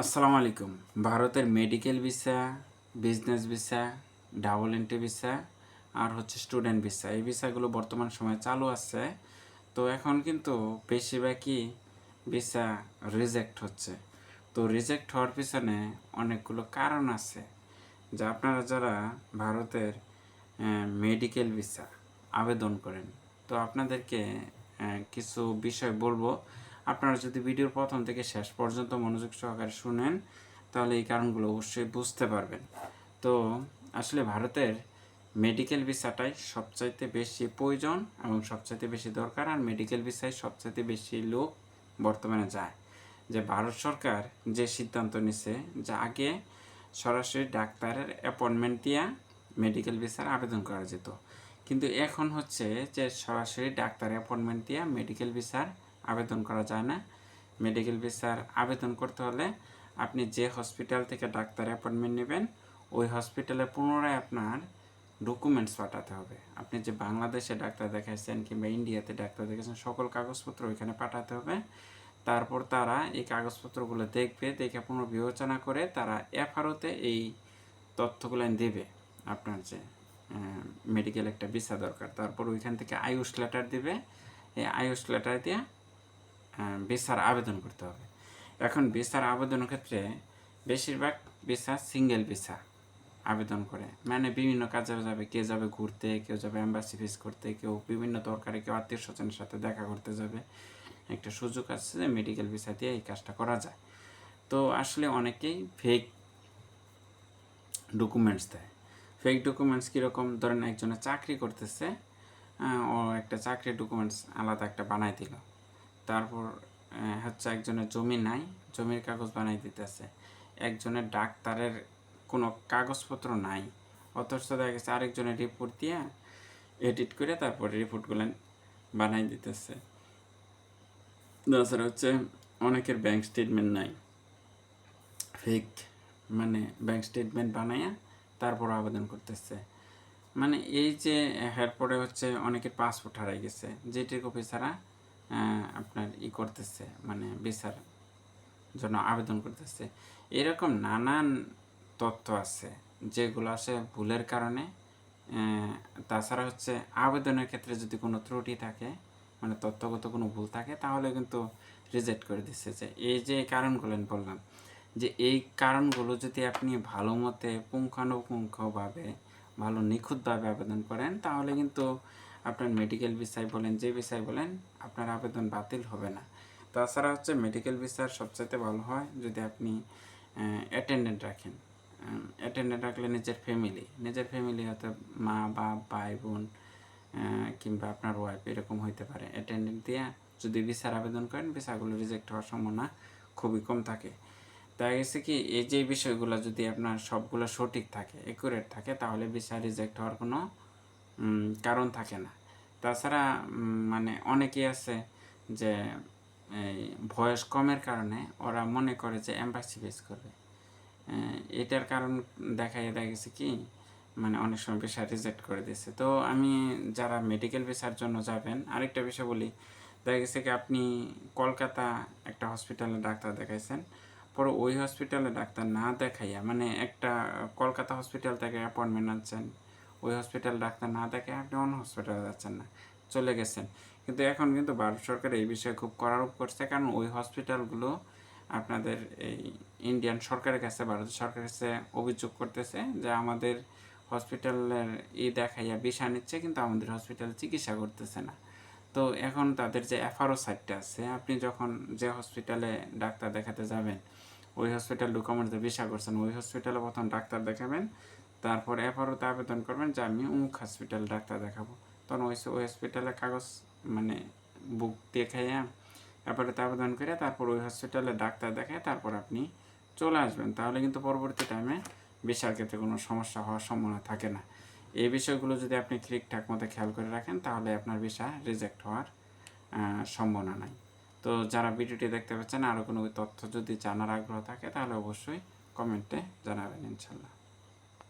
আসসালামু আলাইকুম। ভারতের medical visa business visa double entry visa আর হচ্ছে স্টুডেন্ট ভিসা এই ভিসাগুলো বর্তমান সময়ে চালু আছে। তো এখন কিন্তু বেশিরভাগই ভিসা রিজেক্ট হচ্ছে। তো রিজেক্ট হওয়ার পিছনে অনেকগুলো কারণ আছে। যা আপনারা যারা ভারতের মেডিকেল ভিসা আবেদন করেন, তো আপনাদেরকে কিছু বিষয় বলব। আপনারা যদি ভিডিওর প্রথম থেকে শেষ পর্যন্ত মনোযোগ সহকারে শুনেন, তাহলে এই কারণগুলো অবশ্যই বুঝতে পারবেন। তো আসলে ভারতের মেডিকেল ভিসাটাই সবচাইতে বেশি প্রয়োজন এবং সবচাইতে বেশি দরকার, আর মেডিকেল ভিসায় সবচাইতে বেশি লোক বর্তমানে যায়। যে ভারত সরকার যে সিদ্ধান্ত নিছে যে আগে সরাসরি ডাক্তারের অ্যাপয়েন্টমেন্ট দিয়া মেডিকেল ভিসার আবেদন করা যেত। কিন্তু এখন হচ্ছে যে সরাসরি ডাক্তার অ্যাপয়েন্টমেন্ট দিয়া মেডিকেল ভিসার আবেদন করা যায় না। মেডিকেল ভিসার আবেদন করতে হলে আপনি যে হসপিটাল থেকে ডাক্তার অ্যাপয়েন্টমেন্ট নেবেন, ওই হসপিটালে পুনরায় আপনার ডকুমেন্টস পাঠাতে হবে। আপনি যে বাংলাদেশে ডাক্তার দেখাইছেন কিংবা ইন্ডিয়াতে ডাক্তার দেখাইছেন, সকল কাগজপত্র ওইখানে পাঠাতে হবে। তারপর তারা এই কাগজপত্রগুলো দেখবে, দেখে পুনর্বিবেচনা করে তারা এফআরওতে এই তথ্যগুলো দেবে। আপনার যে মেডিকেল একটা ভিসা দরকার। তারপর ওইখান থেকে আয়ুষ লেটার দিবে। এই আয়ুষ লেটার দিয়ে ভিসার আবেদন করতে হবে। এখন ভিসার আবেদনের ক্ষেত্রে বেশিরভাগ ভিসা সিঙ্গেল ভিসা আবেদন করে। মানে বিভিন্ন কাজে যাবে, কে যাবে ঘুরতে, কেউ যাবে এম্বাসি ফিস করতে, কেউ বিভিন্ন দরকারে কেউ আত্মীয় স্বজনের সাথে দেখা করতে যাবে। একটা সুযোগ আছে যে মেডিকেল ভিসা দিয়ে এই কাজটা করা যায়। তো আসলে অনেকেই ফেক ডকুমেন্টস দেয়। ফেক ডকুমেন্টস কীরকম? ধরেন একজনে চাকরি করতেছে ও একটা চাকরির ডকুমেন্টস আলাদা একটা বানাই দিল। তারপর হচ্ছে একজনের জমি নাই, জমির কাগজ বানাই দিতেছে। একজনের ডাক্তারের কোনো কাগজপত্র নাই। অথচ দেখা গেছে আরেকজনের রিপোর্ট দিয়ে এডিট করে তারপরে রিপোর্টগুলো বানাই দিতেছে। তাছাড়া হচ্ছে অনেকের ব্যাংক স্টেটমেন্ট নাই। ফেক মানে ব্যাংক স্টেটমেন্ট বানাইয়া তারপর আবেদন করতেছে। মানে এই যে, এরপরে হচ্ছে অনেকের পাসপোর্ট হারাই গেছে। যেটির কপি ছাড়া আপনার ই করতেছে মানে বিচার জন্য আবেদন করতেছে। এরকম নানান তথ্য আছে, যেগুলো আসে ভুলের কারণে। তাছাড়া হচ্ছে আবেদনের ক্ষেত্রে যদি কোনো ত্রুটি থাকে মানে তথ্যগত কোনো ভুল থাকে, তাহলে কিন্তু রিজেক্ট করে দিচ্ছে। যে এই যে কারণগুলো বললাম, যে এই কারণগুলো যদি আপনি ভালো মতে পুঙ্খানুপুঙ্খভাবে, ভালো নিখুঁতভাবে আবেদন করেন, তাহলে কিন্তু আপনার মেডিকেল ভিসায় বলেন, যে ভিসায় বলেন, আপনার আবেদন বাতিল হবে না। তাছাড়া হচ্ছে মেডিকেল ভিসার সবচাইতে ভালো হয় যদি আপনি অ্যাটেন্ডেন্ট রাখেন। অ্যাটেন্ডেন্ট রাখলে নিজের ফ্যামিলি নিজের ফ্যামিলি হয়তো মা, বাপ, ভাই, বোন কিংবা আপনার ওয়াইফ এরকম হইতে পারে। অ্যাটেন্ডেন্ট দিয়ে যদি ভিসার আবেদন করেন ভিসাগুলো রিজেক্ট হওয়ার সম্ভাবনা খুবই কম থাকে। দেখা গেছে কি, এই যে বিষয়গুলো যদি আপনার সবগুলো সঠিক থাকে একুরেট থাকে, তাহলে ভিসা রিজেক্ট হওয়ার কোনো কারণ থাকে না। তাছাড়া মানে অনেকেই আছে যে, এই বয়স কমের কারণে ওরা মনে করে যে এম্বাসি ফেস করবে। এটার কারণ দেখা গেছে কি মানে অনেক সময় পেশা রিজেক্ট করে দিয়েছে। তো আমি যারা মেডিকেল ভিসার জন্য যাবেন, আরেকটা বিষয় বলি। দেখা গেছে কি, আপনি কলকাতা একটা হসপিটালে ডাক্তার দেখাইছেন। পরে ওই হসপিটালে ডাক্তার না দেখাইয়া মানে একটা কলকাতা হসপিটাল থেকে অ্যাপয়েন্টমেন্ট আনছেন। ওই হসপিটাল ডাক্তার না দেখে আপনি অন্য হসপিটালে যাচ্ছেন না, চলে গেছেন। কিন্তু এখন কিন্তু ভারত সরকার এই বিষয়ে খুব করারোপ করছে, কারণ ওই হসপিটালগুলো আপনাদের এই ইন্ডিয়ান সরকারের কাছে, ভারত সরকারের কাছে অভিযোগ করতেছে যে আমাদের হসপিটালের ই দেখাইয়া বিষা নিচ্ছে, কিন্তু আমাদের হসপিটালে চিকিৎসা করতেছে না। তো এখন তাদের যে এফআরও সাইটটা আছে, আপনি যখন যে হসপিটালে ডাক্তার দেখাতে যাবেন, ওই হসপিটাল ডকুমেন্টে ভিসা করছেন, ওই হসপিটালে প্রথম ডাক্তার দেখাবেন তারপর এফআরওতে আবেদন করবেন যে আমি অমুক হসপিটাল ডাক্তার দেখাবো। তখন ওই ওই হসপিটালে কাগজ মানে বুক দেখাইয়া এফআরওতে আবেদন করে তারপর ওই হসপিটালে ডাক্তার দেখায় তারপর আপনি চলে আসবেন। তাহলে কিন্তু পরবর্তী টাইমে বিশাল ক্ষেত্রে কোনো সমস্যা হওয়ার সম্ভাবনা থাকে না। এই বিষয়গুলো যদি আপনি ঠিকঠাক মতো খেয়াল করে রাখেন, তাহলে আপনার ভিসা রিজেক্ট হওয়ার সম্ভাবনা নাই। তো যারা ভিডিওটি দেখতে পাচ্ছেন আরও কোনো তথ্য যদি জানার আগ্রহ থাকে, তাহলে অবশ্যই কমেন্টে জানাবেন ইনশাল্লাহ।